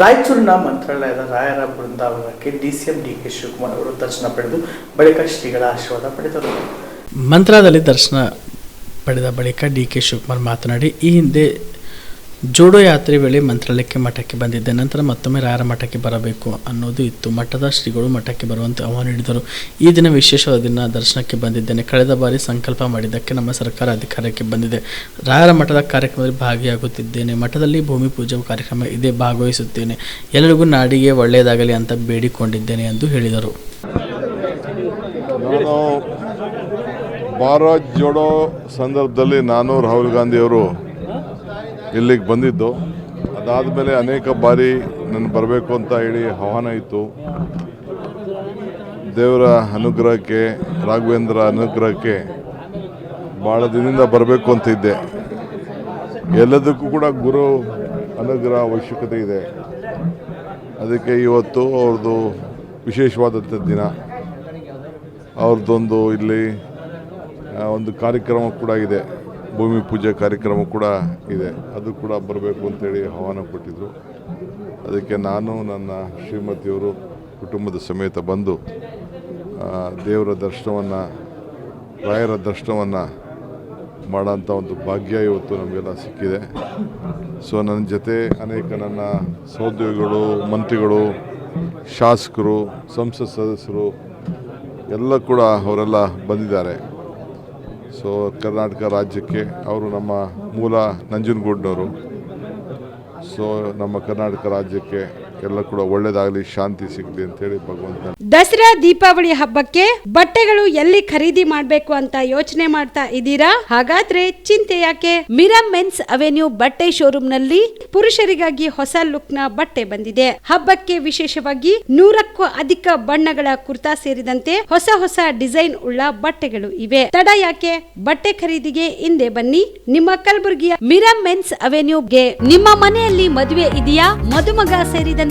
ರಾಯಚೂರಿನ ಮಂತ್ರಾಲಯದ ರಾಯರ ಬೃಂದಾವನಕ್ಕೆ ಡಿಸಿಎಂ ಡಿ ಕೆ ಶಿವಕುಮಾರ್ ಅವರು ದರ್ಶನ ಪಡೆದು ಬಳಿಕ ಶ್ರೀಗಳ ಆಶೀರ್ವಾದ ಪಡೆದರು. ಮಂತ್ರಾದಲ್ಲಿ ದರ್ಶನ ಪಡೆದ ಬಳಿಕ ಡಿ ಕೆ ಶಿವಕುಮಾರ್ ಮಾತನಾಡಿ, ಈ ಹಿಂದೆ ಜೋಡೋ ಯಾತ್ರೆ ವೇಳೆ ಮಂತ್ರಾಲಯಕ್ಕೆ ಮಠಕ್ಕೆ ಬಂದಿದ್ದ. ನಂತರ ಮತ್ತೊಮ್ಮೆ ರಾಯರ ಮಠಕ್ಕೆ ಬರಬೇಕು ಅನ್ನೋದು ಇತ್ತು. ಮಠದ ಶ್ರೀಗಳು ಮಠಕ್ಕೆ ಬರುವಂತೆ ಆಹ್ವಾನ ನೀಡಿದರು. ಈ ದಿನ ವಿಶೇಷವಾದ ದಿನ ದರ್ಶನಕ್ಕೆ ಬಂದಿದ್ದೇನೆ. ಕಳೆದ ಬಾರಿ ಸಂಕಲ್ಪ ಮಾಡಿದ್ದಕ್ಕೆ ನಮ್ಮ ಸರ್ಕಾರ ಅಧಿಕಾರಕ್ಕೆ ಬಂದಿದೆ. ರಾಯರ ಮಠದ ಕಾರ್ಯಕ್ರಮದಲ್ಲಿ ಭಾಗಿಯಾಗುತ್ತಿದ್ದೇನೆ. ಮಠದಲ್ಲಿ ಭೂಮಿ ಪೂಜಾ ಕಾರ್ಯಕ್ರಮ ಇದೆ, ಭಾಗವಹಿಸುತ್ತೇನೆ. ಎಲ್ಲರಿಗೂ ನಾಡಿಗೆ ಒಳ್ಳೆಯದಾಗಲಿ ಅಂತ ಬೇಡಿಕೊಂಡಿದ್ದೇನೆ ಎಂದು ಹೇಳಿದರು. ಭಾರತ್ ಜೋಡೋ ಸಂದರ್ಭದಲ್ಲಿ ನಾನು ರಾಹುಲ್ ಗಾಂಧಿಯವರು ಇಲ್ಲಿಗೆ ಬಂದಿದ್ದು. ಅದಾದ ಮೇಲೆ ಅನೇಕ ಬಾರಿ ನಾನು ಬರಬೇಕು ಅಂತ ಹೇಳಿ ಆಹ್ವಾನ ಇತ್ತು. ದೇವರ ಅನುಗ್ರಹಕ್ಕೆ, ರಾಘವೇಂದ್ರ ಅನುಗ್ರಹಕ್ಕೆ ಭಾಳ ದಿನದಿಂದ ಬರಬೇಕು ಅಂತ ಇದ್ದೆ ಎಲ್ಲದಕ್ಕೂ ಕೂಡ ಗುರು ಅನುಗ್ರಹ ಅವಶ್ಯಕತೆ ಇದೆ. ಅದಕ್ಕೆ ಇವತ್ತು ಅವ್ರದ್ದು ವಿಶೇಷವಾದಂಥ ದಿನ. ಅವ್ರದ್ದೊಂದು ಇಲ್ಲಿ ಒಂದು ಕಾರ್ಯಕ್ರಮ ಕೂಡ ಇದೆ. ಭೂಮಿ ಪೂಜೆ ಕಾರ್ಯಕ್ರಮ ಕೂಡ ಇದೆ. ಅದು ಕೂಡ ಬರಬೇಕು ಅಂತೇಳಿ ಆಹ್ವಾನ ಕೊಟ್ಟಿದ್ದರು ಅದಕ್ಕೆ ನಾನು, ನನ್ನ ಶ್ರೀಮತಿಯವರು ಕುಟುಂಬದ ಸಮೇತ ಬಂದು ದೇವರ ದರ್ಶನವನ್ನು, ರಾಯರ ದರ್ಶನವನ್ನು ಮಾಡೋಂಥ ಒಂದು ಭಾಗ್ಯ ಇವತ್ತು ನಮಗೆಲ್ಲ ಸಿಕ್ಕಿದೆ. ಸೊ ನನ್ನ ಜೊತೆ ಅನೇಕ ನನ್ನ ಸಹೋದ್ಯೋಗಿಗಳು, ಮಂತ್ರಿಗಳು, ಶಾಸಕರು, ಸಂಸತ್ ಸದಸ್ಯರು ಎಲ್ಲ ಕೂಡ ಅವರೆಲ್ಲ ಬಂದಿದ್ದಾರೆ. ಸೊ ಕರ್ನಾಟಕ ರಾಜ್ಯಕ್ಕೆ ಅವರು ನಮ್ಮ ಮೂಲ ನಂಜನಗೂಡಿನವರು. ಸೊ ನಮ್ಮ ಕರ್ನಾಟಕ ರಾಜ್ಯಕ್ಕೆ ಎಲ್ಲ ಕೂಡ ಒಳ್ಳೇದಾಗಲಿ, ಶಾಂತಿ ಸಿಗಲಿ ಅಂತೇಳಿ ಭಗವಂತ ದಸರಾ ದೀಪಾವಳಿ ಹಬ್ಬಕ್ಕೆ ಬಟ್ಟೆಗಳು ಎಲ್ಲಿ ಖರೀದಿ ಮಾಡಬೇಕು ಅಂತ ಯೋಚನೆ ಮಾಡ್ತಾ ಇದ್ದೀರಾ? ಹಾಗಾದ್ರೆ ಚಿಂತೆ ಯಾಕೆ? ಮಿರಮ್ ಮೆನ್ಸ್ ಅವೆನ್ಯೂ ಬಟ್ಟೆ ಶೋರೂಮ್ನಲ್ಲಿ ಪುರುಷರಿಗಾಗಿ ಹೊಸ ಲುಕ್ನ ಬಟ್ಟೆ ಬಂದಿದೆ. ಹಬ್ಬಕ್ಕೆ ವಿಶೇಷವಾಗಿ ನೂರಕ್ಕೂ ಅಧಿಕ ಬಣ್ಣಗಳ ಕುರ್ತಾ ಸೇರಿದಂತೆ ಹೊಸ ಹೊಸ ಡಿಸೈನ್ ಉಳ್ಳ ಬಟ್ಟೆಗಳು ಇವೆ. ತಡ ಯಾಕೆ? ಬಟ್ಟೆ ಖರೀದಿಗೆ ಹಿಂದೆ ಬನ್ನಿ. ನಿಮ್ಮ ಕಲಬುರಗಿಯ ಮಿರಮ್ ಮೆನ್ಸ್ ಅವೆನ್ಯೂಗೆ ನಿಮ್ಮ ಮನೆಯಲ್ಲಿ ಮದುವೆ ಇದೆಯಾ? ಮದುಮಗ ಸೇರಿದಂತೆ